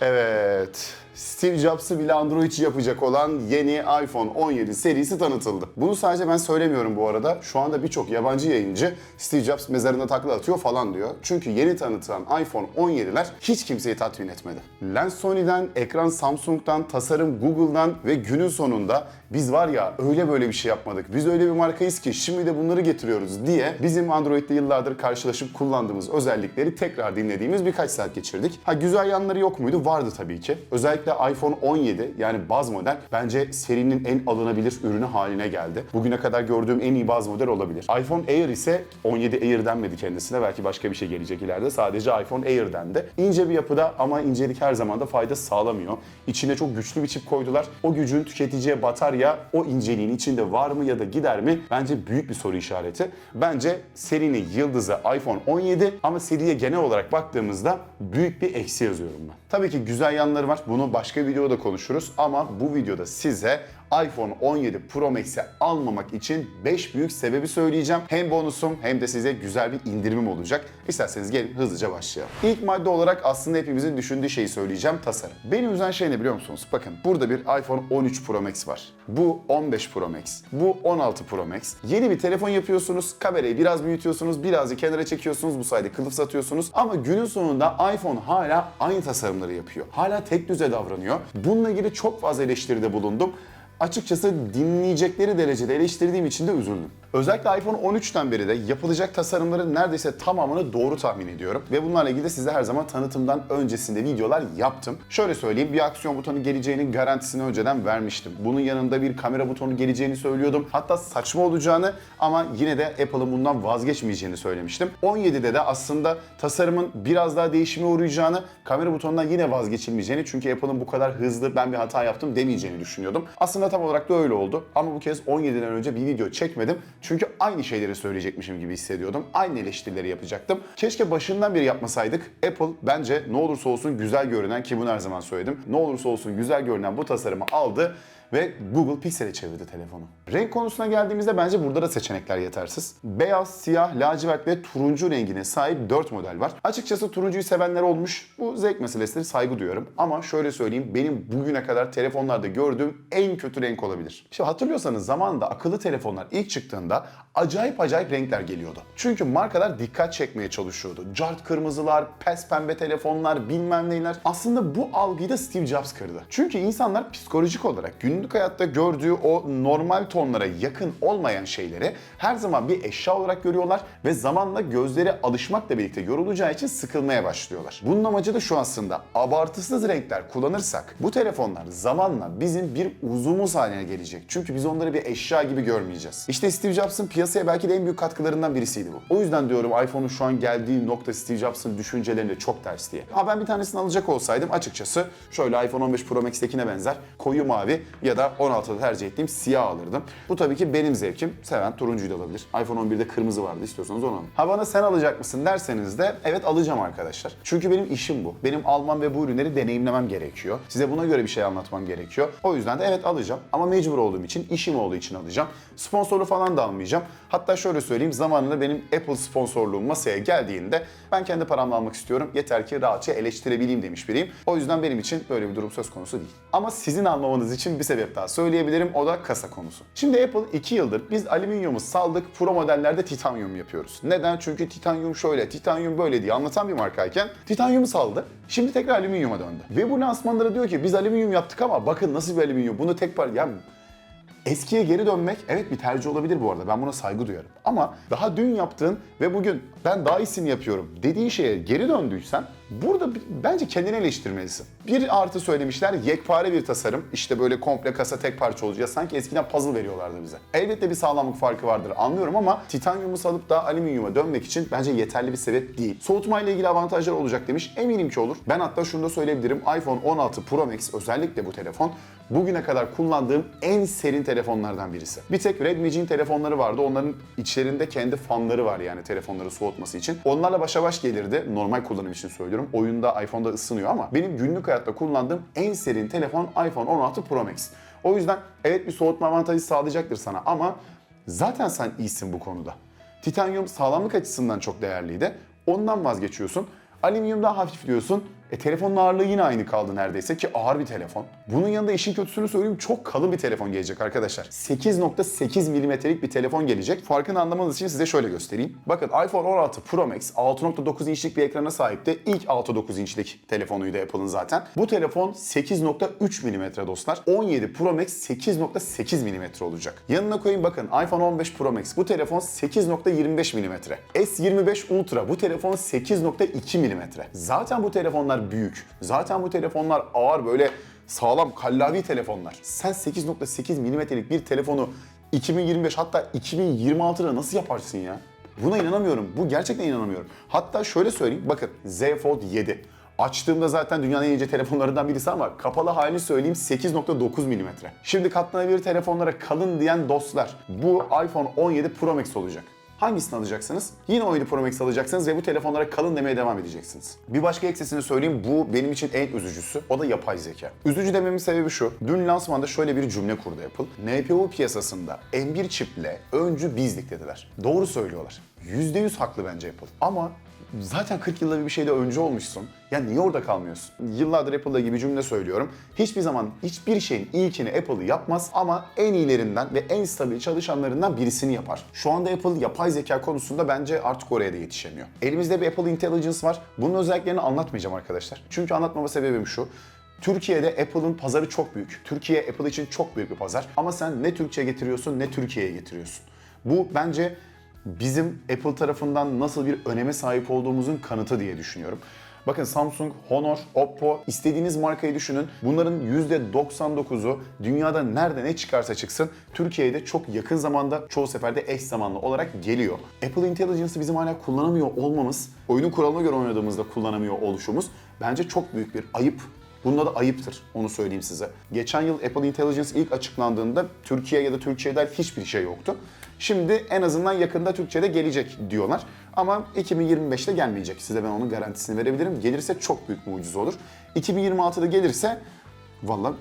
Evet. Steve Jobs'ı bile Android yapacak olan yeni iPhone 17 serisi tanıtıldı. Bunu sadece ben söylemiyorum bu arada. Şu anda birçok yabancı yayıncı Steve Jobs mezarına takla atıyor falan diyor. Çünkü yeni tanıtılan iPhone 17'ler hiç kimseyi tatmin etmedi. Lens Sony'den, ekran Samsung'dan, tasarım Google'dan ve günün sonunda biz var ya öyle böyle bir şey yapmadık. Biz öyle bir markayız ki şimdi de bunları getiriyoruz diye bizim Android'de yıllardır karşılaşıp kullandığımız özellikleri tekrar dinlediğimiz birkaç saat geçirdik. Ha güzel yanları yok muydu? Vardı tabii ki. Özellikle iPhone 17 yani baz model bence serinin en alınabilir ürünü haline geldi. Bugüne kadar gördüğüm en iyi baz model olabilir. iPhone Air ise 17 Air denmedi kendisine. Belki başka bir şey gelecek ileride. Sadece iPhone Air dendi. İnce bir yapıda ama incelik her zaman da fayda sağlamıyor. İçine çok güçlü bir çip koydular. O gücün tüketiciye batarya o inceliğin içinde var mı ya da gider mi? Bence büyük bir soru işareti. Bence serinin yıldızı iPhone 17 ama seriye genel olarak baktığımızda büyük bir eksi yazıyorum ben. Tabii ki güzel yanları var. Bunu başka videoda konuşuruz. Ama bu videoda size iPhone 17 Pro Max'i almamak için 5 büyük sebebi söyleyeceğim. Hem bonusum hem de size güzel bir indirimim olacak. İsterseniz gelin hızlıca başlayalım. İlk madde olarak aslında hepimizin düşündüğü şeyi söyleyeceğim tasarım. Beni üzen şey ne biliyor musunuz? Bakın burada bir iPhone 13 Pro Max var. Bu 15 Pro Max. Bu 16 Pro Max. Yeni bir telefon yapıyorsunuz. Kamerayı biraz büyütüyorsunuz. Birazcık kenara çekiyorsunuz. Bu sayede kılıf satıyorsunuz. Ama günün sonunda iPhone hala aynı tasarımları yapıyor. Hala tek düze davranıyor. Bununla ilgili çok fazla eleştiride bulundum açıkçası dinleyecekleri derecede eleştirdiğim için de üzüldüm. Özellikle iPhone 13'ten beri de yapılacak tasarımların neredeyse tamamını doğru tahmin ediyorum. Ve bunlarla ilgili de size her zaman tanıtımdan öncesinde videolar yaptım. Şöyle söyleyeyim bir aksiyon butonu geleceğinin garantisini önceden vermiştim. Bunun yanında bir kamera butonu geleceğini söylüyordum. Hatta saçma olacağını ama yine de Apple'ın bundan vazgeçmeyeceğini söylemiştim. 17'de de aslında tasarımın biraz daha değişime uğrayacağını, kamera butonundan yine vazgeçilmeyeceğini çünkü Apple'ın bu kadar hızlı ben bir hata yaptım demeyeceğini düşünüyordum. Aslında tam olarak da öyle oldu. Ama bu kez 17'den önce bir video çekmedim. Çünkü aynı şeyleri söyleyecekmişim gibi hissediyordum. Aynı eleştirileri yapacaktım. Keşke başından beri yapmasaydık. Apple bence ne olursa olsun güzel görünen ki bunu her zaman söyledim. Ne olursa olsun güzel görünen bu tasarımı aldı ve Google Pixel'e çevirdi telefonu. Renk konusuna geldiğimizde bence burada da seçenekler yetersiz. Beyaz, siyah, lacivert ve turuncu rengine sahip 4 model var. Açıkçası turuncuyu sevenler olmuş. Bu zevk meselesidir, saygı duyuyorum. Ama şöyle söyleyeyim, benim bugüne kadar telefonlarda gördüğüm en kötü renk olabilir. Şimdi hatırlıyorsanız zamanında akıllı telefonlar ilk çıktığında acayip acayip renkler geliyordu. Çünkü markalar dikkat çekmeye çalışıyordu. Cart kırmızılar, pes pembe telefonlar, bilmem neyler. Aslında bu algıyı da Steve Jobs kırdı. Çünkü insanlar psikolojik olarak günlük hayatta gördüğü o normal tonlara yakın olmayan şeyleri her zaman bir eşya olarak görüyorlar ve zamanla gözleri alışmakla birlikte yorulacağı için sıkılmaya başlıyorlar. Bunun amacı da şu aslında abartısız renkler kullanırsak bu telefonlar zamanla bizim bir uzumuz haline gelecek. Çünkü biz onları bir eşya gibi görmeyeceğiz. İşte Steve Jobs'ın piyasaya belki de en büyük katkılarından birisiydi bu. O yüzden diyorum iPhone'un şu an geldiği nokta Steve Jobs'ın düşüncelerine çok ters diye. Ha ben bir tanesini alacak olsaydım açıkçası şöyle iPhone 15 Pro Max'tekine benzer koyu mavi ya da 16'da tercih ettiğim siyah alırdım. Bu tabii ki benim zevkim. Seven turuncuyu da alabilir. iPhone 11'de kırmızı vardı istiyorsanız onu alın. Ha bana sen alacak mısın derseniz de evet alacağım arkadaşlar. Çünkü benim işim bu. Benim almam ve bu ürünleri deneyimlemem gerekiyor. Size buna göre bir şey anlatmam gerekiyor. O yüzden de evet alacağım. Ama mecbur olduğum için, işim olduğu için alacağım. Sponsorlu falan da almayacağım. Hatta şöyle söyleyeyim zamanında benim Apple sponsorluğum masaya geldiğinde ben kendi paramla almak istiyorum. Yeter ki rahatça eleştirebileyim demiş biriyim. O yüzden benim için böyle bir durum söz konusu değil. Ama sizin almamanız için bir sebep daha söyleyebilirim. O da kasa konusu. Şimdi Apple 2 yıldır biz alüminyumu saldık. Pro modellerde titanyum yapıyoruz. Neden? Çünkü titanyum şöyle, titanyum böyle diye anlatan bir markayken titanyumu saldı. Şimdi tekrar alüminyuma döndü. Ve bu lansmanlara diyor ki biz alüminyum yaptık ama bakın nasıl bir alüminyum. Bunu tek par... Ya Eskiye geri dönmek evet bir tercih olabilir bu arada. Ben buna saygı duyarım. Ama daha dün yaptığın ve bugün ben daha iyisini yapıyorum dediğin şeye geri döndüysen burada bence kendini eleştirmelisin. Bir artı söylemişler yekpare bir tasarım. İşte böyle komple kasa tek parça olacak. Sanki eskiden puzzle veriyorlardı bize. Elbette bir sağlamlık farkı vardır anlıyorum ama titanyumu salıp da alüminyuma dönmek için bence yeterli bir sebep değil. Soğutma ile ilgili avantajlar olacak demiş. Eminim ki olur. Ben hatta şunu da söyleyebilirim. iPhone 16 Pro Max özellikle bu telefon bugüne kadar kullandığım en serin telefonlardan birisi. Bir tek Redmi'cin telefonları vardı. Onların içlerinde kendi fanları var yani telefonları soğutması için. Onlarla başa baş gelirdi. Normal kullanım için söylüyorum. Oyunda iPhone'da ısınıyor ama benim günlük hayatta kullandığım en serin telefon iPhone 16 Pro Max. O yüzden evet bir soğutma avantajı sağlayacaktır sana ama zaten sen iyisin bu konuda. Titanyum sağlamlık açısından çok değerliydi. Ondan vazgeçiyorsun. Alüminyum daha hafif diyorsun. E telefonun ağırlığı yine aynı kaldı neredeyse ki ağır bir telefon. Bunun yanında işin kötüsünü söyleyeyim çok kalın bir telefon gelecek arkadaşlar. 8.8 milimetrelik bir telefon gelecek. Farkını anlamanız için size şöyle göstereyim. Bakın iPhone 16 Pro Max 6.9 inçlik bir ekrana sahipti. İlk 6.9 inçlik telefonuydu Apple'ın zaten. Bu telefon 8.3 milimetre dostlar. 17 Pro Max 8.8 milimetre olacak. Yanına koyayım bakın iPhone 15 Pro Max bu telefon 8.25 milimetre. S25 Ultra bu telefon 8.2 milimetre. Zaten bu telefonlar büyük. Zaten bu telefonlar ağır böyle sağlam kallavi telefonlar. Sen 8.8 milimetrelik bir telefonu 2025 hatta 2026'da nasıl yaparsın ya? Buna inanamıyorum. Bu gerçekten inanamıyorum. Hatta şöyle söyleyeyim. Bakın Z Fold 7. Açtığımda zaten dünyanın en ince telefonlarından birisi ama kapalı halini söyleyeyim 8.9 mm. Şimdi katlanabilir telefonlara kalın diyen dostlar bu iPhone 17 Pro Max olacak. Hangisini alacaksınız? Yine 17 Pro Max alacaksınız ve bu telefonlara kalın demeye devam edeceksiniz. Bir başka eksisini söyleyeyim bu benim için en üzücüsü. O da yapay zeka. Üzücü dememin sebebi şu. Dün lansmanda şöyle bir cümle kurdu Apple. NPU piyasasında M1 çiple öncü bizlik dediler. Doğru söylüyorlar. %100 haklı bence Apple. Ama zaten 40 yılda bir şeyde öncü olmuşsun. Ya niye orada kalmıyorsun? Yıllardır Apple'da gibi cümle söylüyorum. Hiçbir zaman hiçbir şeyin ilkini Apple yapmaz ama en iyilerinden ve en stabil çalışanlarından birisini yapar. Şu anda Apple yapay zeka konusunda bence artık oraya da yetişemiyor. Elimizde bir Apple Intelligence var. Bunun özelliklerini anlatmayacağım arkadaşlar. Çünkü anlatmama sebebim şu. Türkiye'de Apple'ın pazarı çok büyük. Türkiye Apple için çok büyük bir pazar. Ama sen ne Türkçe getiriyorsun ne Türkiye'ye getiriyorsun. Bu bence bizim Apple tarafından nasıl bir öneme sahip olduğumuzun kanıtı diye düşünüyorum. Bakın Samsung, Honor, Oppo istediğiniz markayı düşünün. Bunların %99'u dünyada nerede ne çıkarsa çıksın Türkiye'de çok yakın zamanda çoğu seferde eş zamanlı olarak geliyor. Apple Intelligence'ı bizim hala kullanamıyor olmamız, oyunun kuralına göre oynadığımızda kullanamıyor oluşumuz bence çok büyük bir ayıp. Bunda da ayıptır, onu söyleyeyim size. Geçen yıl Apple Intelligence ilk açıklandığında Türkiye ya da Türkçe'ye dair hiçbir şey yoktu. Şimdi en azından yakında Türkçe'de gelecek diyorlar. Ama 2025'te gelmeyecek. Size ben onun garantisini verebilirim. Gelirse çok büyük mucize olur. 2026'da gelirse valla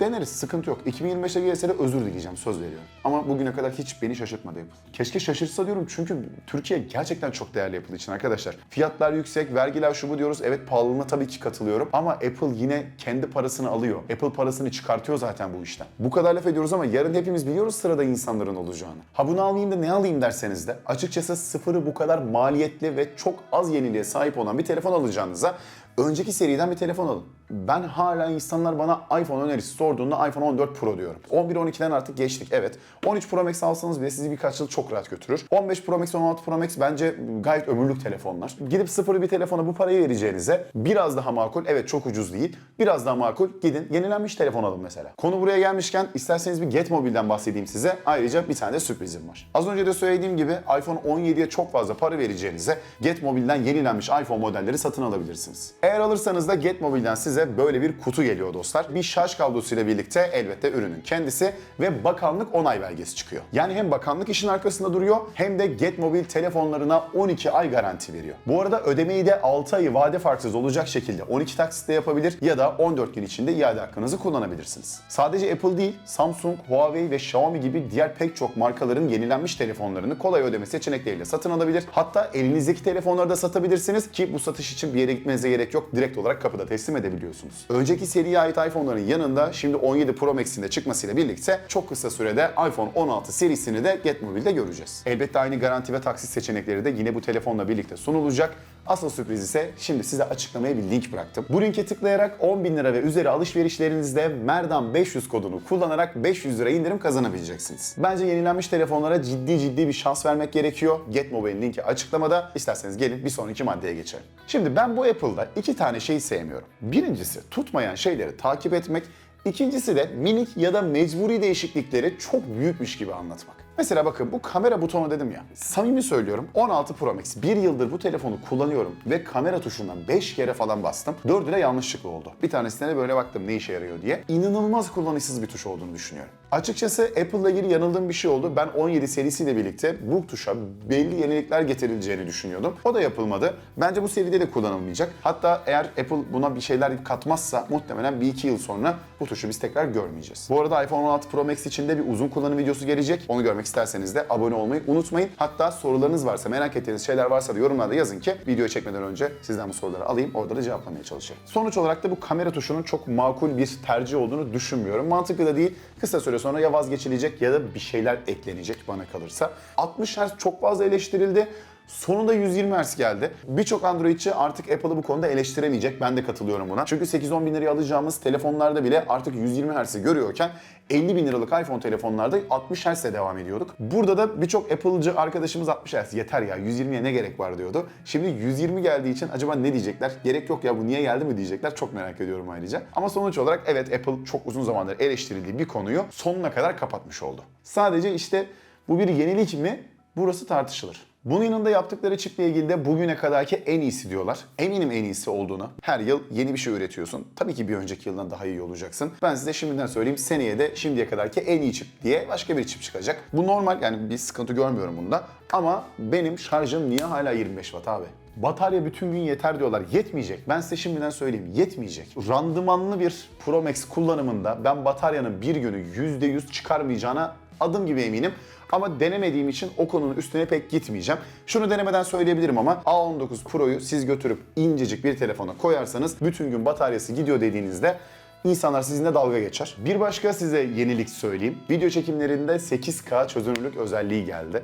deneriz. Sıkıntı yok. 2025'te gelirse de özür dileyeceğim. Söz veriyorum. Ama bugüne kadar hiç beni şaşırtmadı Apple. Keşke şaşırsa diyorum çünkü Türkiye gerçekten çok değerli Apple için arkadaşlar. Fiyatlar yüksek, vergiler şu bu diyoruz. Evet pahalılığına tabii ki katılıyorum. Ama Apple yine kendi parasını alıyor. Apple parasını çıkartıyor zaten bu işten. Bu kadar laf ediyoruz ama yarın hepimiz biliyoruz sırada insanların olacağını. Ha bunu almayayım da ne alayım derseniz de açıkçası sıfırı bu kadar maliyetli ve çok az yeniliğe sahip olan bir telefon alacağınıza önceki seriden bir telefon alın. Ben hala insanlar bana iPhone önerisi sorduğunda iPhone 14 Pro diyorum. 11 12'den artık geçtik evet. 13 Pro Max alsanız bile sizi birkaç yıl çok rahat götürür. 15 Pro Max 16 Pro Max bence gayet ömürlük telefonlar. Gidip sıfırı bir telefona bu parayı vereceğinize biraz daha makul evet çok ucuz değil. Biraz daha makul gidin yenilenmiş telefon alın mesela. Konu buraya gelmişken isterseniz bir Get Mobile'den bahsedeyim size. Ayrıca bir tane de sürprizim var. Az önce de söylediğim gibi iPhone 17'ye çok fazla para vereceğinize Get Mobile'den yenilenmiş iPhone modelleri satın alabilirsiniz. Eğer alırsanız da Get Mobile'den size böyle bir kutu geliyor dostlar. Bir şarj kablosuyla birlikte elbette ürünün kendisi ve bakanlık onay belgesi çıkıyor. Yani hem bakanlık işin arkasında duruyor hem de Get Mobile telefonlarına 12 ay garanti veriyor. Bu arada ödemeyi de 6 ayı vade farksız olacak şekilde 12 taksitle yapabilir ya da 14 gün içinde iade hakkınızı kullanabilirsiniz. Sadece Apple değil, Samsung, Huawei ve Xiaomi gibi diğer pek çok markaların yenilenmiş telefonlarını kolay ödeme seçenekleriyle satın alabilir. Hatta elinizdeki telefonları da satabilirsiniz ki bu satış için bir yere gitmenize gerek yok. Direkt olarak kapıda teslim edebiliyorsunuz. Önceki seriye ait iPhone'ların yanında şimdi 17 Pro Max'in de çıkmasıyla birlikte çok kısa sürede iPhone 16 serisini de Get Mobile'de göreceğiz. Elbette aynı garanti ve taksit seçenekleri de yine bu telefonla birlikte sunulacak. Asıl sürpriz ise şimdi size açıklamaya bir link bıraktım. Bu linke tıklayarak 10 bin lira ve üzeri alışverişlerinizde Merdan 500 kodunu kullanarak 500 lira indirim kazanabileceksiniz. Bence yenilenmiş telefonlara ciddi ciddi bir şans vermek gerekiyor. Get Mobile'in linki açıklamada. İsterseniz gelin bir sonraki maddeye geçelim. Şimdi ben bu Apple'da iki tane şeyi sevmiyorum. Birincisi tutmayan şeyleri takip etmek. İkincisi de minik ya da mecburi değişiklikleri çok büyükmüş gibi anlatmak. Mesela bakın bu kamera butonu dedim ya. Samimi söylüyorum 16 Pro Max. Bir yıldır bu telefonu kullanıyorum ve kamera tuşundan 5 kere falan bastım. 4'ü de yanlışlıkla oldu. Bir tanesine de böyle baktım ne işe yarıyor diye. İnanılmaz kullanışsız bir tuş olduğunu düşünüyorum. Açıkçası Apple'la ilgili yanıldığım bir şey oldu. Ben 17 serisiyle birlikte bu tuşa belli yenilikler getirileceğini düşünüyordum. O da yapılmadı. Bence bu seride de kullanılmayacak. Hatta eğer Apple buna bir şeyler katmazsa muhtemelen bir iki yıl sonra bu tuşu biz tekrar görmeyeceğiz. Bu arada iPhone 16 Pro Max için de bir uzun kullanım videosu gelecek. Onu görmek isterseniz de abone olmayı unutmayın. Hatta sorularınız varsa, merak ettiğiniz şeyler varsa da yorumlarda yazın ki video çekmeden önce sizden bu soruları alayım. Orada da cevaplamaya çalışayım. Sonuç olarak da bu kamera tuşunun çok makul bir tercih olduğunu düşünmüyorum. Mantıklı da değil. Kısa süre sonra ya vazgeçilecek ya da bir şeyler eklenecek bana kalırsa. 60 Hz çok fazla eleştirildi. Sonunda 120 Hz geldi. Birçok Androidçi artık Apple'ı bu konuda eleştiremeyecek. Ben de katılıyorum buna. Çünkü 8-10 bin liraya alacağımız telefonlarda bile artık 120 Hz'i görüyorken 50 bin liralık iPhone telefonlarda 60 Hz devam ediyorduk. Burada da birçok Apple'cı arkadaşımız 60 Hz yeter ya 120'ye ne gerek var diyordu. Şimdi 120 geldiği için acaba ne diyecekler? Gerek yok ya bu niye geldi mi diyecekler. Çok merak ediyorum ayrıca. Ama sonuç olarak evet Apple çok uzun zamandır eleştirildiği bir konuyu sonuna kadar kapatmış oldu. Sadece işte bu bir yenilik mi? Burası tartışılır. Bunun yanında yaptıkları çiple ilgili de bugüne kadarki en iyisi diyorlar. Eminim en iyisi olduğunu. Her yıl yeni bir şey üretiyorsun. Tabii ki bir önceki yıldan daha iyi olacaksın. Ben size şimdiden söyleyeyim seneye de şimdiye kadarki en iyi çip diye başka bir çip çıkacak. Bu normal yani bir sıkıntı görmüyorum bunda. Ama benim şarjım niye hala 25 watt abi? Batarya bütün gün yeter diyorlar. Yetmeyecek. Ben size şimdiden söyleyeyim. Yetmeyecek. Randımanlı bir Pro Max kullanımında ben bataryanın bir günü %100 çıkarmayacağına adım gibi eminim. Ama denemediğim için o konunun üstüne pek gitmeyeceğim. Şunu denemeden söyleyebilirim ama A19 Pro'yu siz götürüp incecik bir telefona koyarsanız bütün gün bataryası gidiyor dediğinizde İnsanlar sizinle dalga geçer. Bir başka size yenilik söyleyeyim. Video çekimlerinde 8K çözünürlük özelliği geldi.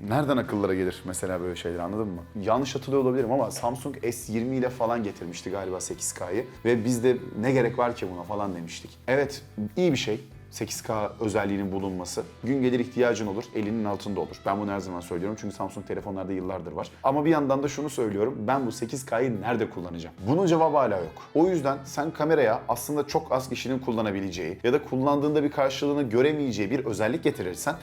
Nereden akıllara gelir mesela böyle şeyler anladın mı? Yanlış hatırlıyor olabilirim ama Samsung S20 ile falan getirmişti galiba 8K'yı. Ve biz de ne gerek var ki buna falan demiştik. Evet iyi bir şey. 8K özelliğinin bulunması. Gün gelir ihtiyacın olur, elinin altında olur. Ben bunu her zaman söylüyorum çünkü Samsung telefonlarda yıllardır var. Ama bir yandan da şunu söylüyorum, ben bu 8K'yı nerede kullanacağım? Bunun cevabı hala yok. O yüzden sen kameraya aslında çok az kişinin kullanabileceği ya da kullandığında bir karşılığını göremeyeceği bir özellik getirirsen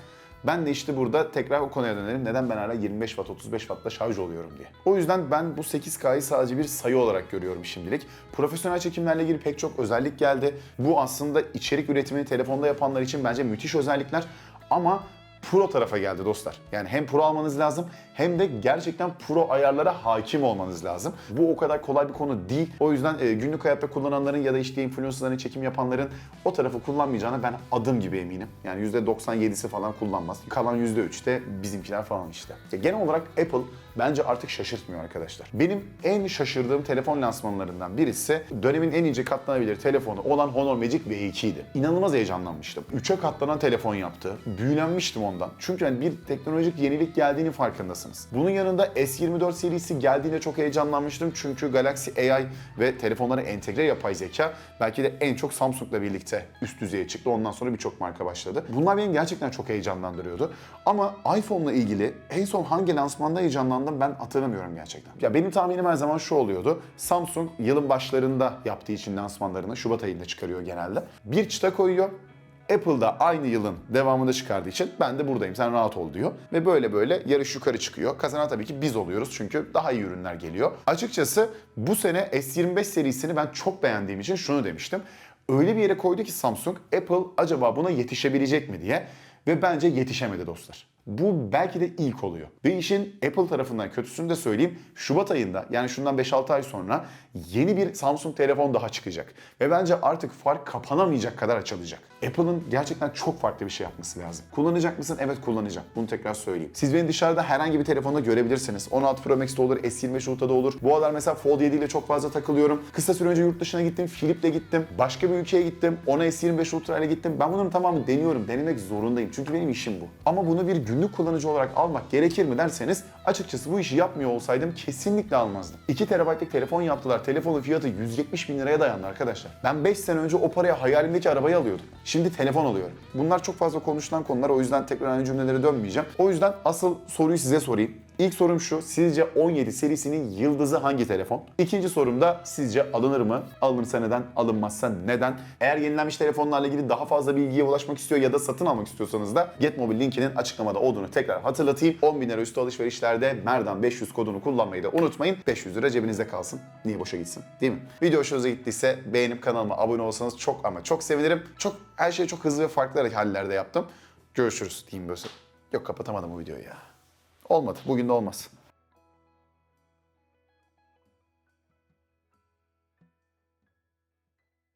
ben de işte burada tekrar o konuya dönelim. Neden ben hala 25 watt, 35 wattla şarj oluyorum diye. O yüzden ben bu 8K'yı sadece bir sayı olarak görüyorum şimdilik. Profesyonel çekimlerle ilgili pek çok özellik geldi. Bu aslında içerik üretimini telefonda yapanlar için bence müthiş özellikler. Ama Pro tarafa geldi dostlar. Yani hem Pro almanız lazım hem de gerçekten Pro ayarlara hakim olmanız lazım. Bu o kadar kolay bir konu değil. O yüzden e, günlük hayatta kullananların ya da işte influencerların çekim yapanların o tarafı kullanmayacağına ben adım gibi eminim. Yani %97'si falan kullanmaz. Kalan %3 de bizimkiler falan işte. Ya genel olarak Apple bence artık şaşırtmıyor arkadaşlar. Benim en şaşırdığım telefon lansmanlarından birisi dönemin en ince katlanabilir telefonu olan Honor Magic V2 idi. İnanılmaz heyecanlanmıştım. 3'e katlanan telefon yaptı. Büyülenmiştim ondan. Çünkü yani bir teknolojik yenilik geldiğini farkındasınız. Bunun yanında S24 serisi geldiğinde çok heyecanlanmıştım. Çünkü Galaxy AI ve telefonlara entegre yapay zeka belki de en çok Samsung'la birlikte üst düzeye çıktı. Ondan sonra birçok marka başladı. Bunlar beni gerçekten çok heyecanlandırıyordu. Ama iPhone'la ilgili en son hangi lansmanda heyecanlandım ben hatırlamıyorum gerçekten. Ya benim tahminim her zaman şu oluyordu. Samsung yılın başlarında yaptığı için lansmanlarını Şubat ayında çıkarıyor genelde. Bir çıta koyuyor. Apple'da aynı yılın devamında çıkardığı için ben de buradayım sen rahat ol diyor. Ve böyle böyle yarış yukarı çıkıyor. Kazanan tabii ki biz oluyoruz çünkü daha iyi ürünler geliyor. Açıkçası bu sene S25 serisini ben çok beğendiğim için şunu demiştim. Öyle bir yere koydu ki Samsung, Apple acaba buna yetişebilecek mi diye. Ve bence yetişemedi dostlar. Bu belki de ilk oluyor. Ve işin Apple tarafından kötüsünü de söyleyeyim. Şubat ayında yani şundan 5-6 ay sonra yeni bir Samsung telefon daha çıkacak. Ve bence artık fark kapanamayacak kadar açılacak. Apple'ın gerçekten çok farklı bir şey yapması lazım. Kullanacak mısın? Evet kullanacağım. Bunu tekrar söyleyeyim. Siz beni dışarıda herhangi bir telefonda görebilirsiniz. 16 Pro Max'te olur, S25 Ultra'da olur. Bu aralar mesela Fold 7 ile çok fazla takılıyorum. Kısa süre önce yurt dışına gittim, Philip'le gittim. Başka bir ülkeye gittim. Ona S25 Ultra ile gittim. Ben bunların tamamını deniyorum. Denemek zorundayım. Çünkü benim işim bu. Ama bunu bir günlük kullanıcı olarak almak gerekir mi derseniz açıkçası bu işi yapmıyor olsaydım kesinlikle almazdım. 2 TB'lık telefon yaptılar. Telefonun fiyatı 170 bin liraya dayandı arkadaşlar. Ben 5 sene önce o paraya hayalimdeki arabayı alıyordum. Şimdi telefon alıyorum. Bunlar çok fazla konuşulan konular o yüzden tekrar aynı cümlelere dönmeyeceğim. O yüzden asıl soruyu size sorayım. İlk sorum şu. Sizce 17 serisinin yıldızı hangi telefon? İkinci sorum da sizce alınır mı? Alınırsa neden? Alınmazsa neden? Eğer yenilenmiş telefonlarla ilgili daha fazla bilgiye ulaşmak istiyor ya da satın almak istiyorsanız da Getmobil linkinin açıklamada olduğunu tekrar hatırlatayım. 10 bin lira üstü alışverişlerde Merdan 500 kodunu kullanmayı da unutmayın. 500 lira cebinizde kalsın. Niye boşa gitsin? Değil mi? Video hoşunuza gittiyse beğenip kanalıma abone olsanız çok ama çok sevinirim. Çok her şeyi çok hızlı ve farklı hallerde yaptım. Görüşürüz diyeyim böyle. Yok kapatamadım bu videoyu ya. Olmadı. Bugün de olmaz.